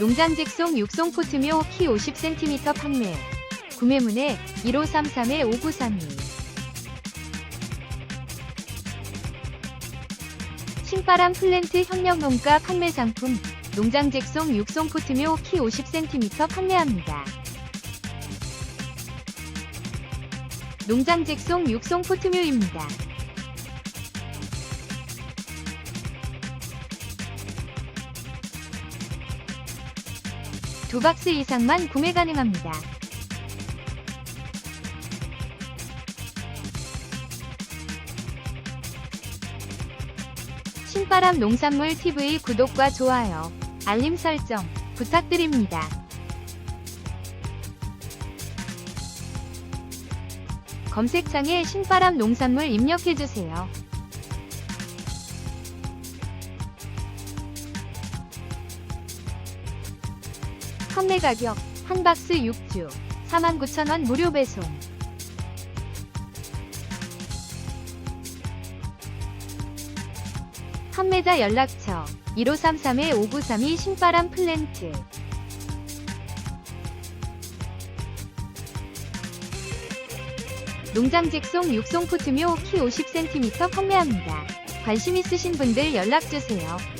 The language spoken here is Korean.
농장 직송 육송 포트묘 키 50cm 판매. 구매문의 1533-5932. 신바람 플랜트 협력농가 판매 상품. 농장 직송 육송 포트묘 키 50cm 판매합니다. 농장 직송 육송 포트묘입니다. 두 박스 이상만 구매 가능합니다. 신바람 농산물 TV 구독과 좋아요, 알림 설정 부탁드립니다. 검색창에 신바람 농산물 입력해주세요. 판매 가격 한 박스 6주 49,000원 무료 배송 판매자 연락처 1533-5932 신바람 플랜트 농장 직송 육송 푸트묘 키 50cm 판매합니다. 관심 있으신 분들 연락주세요.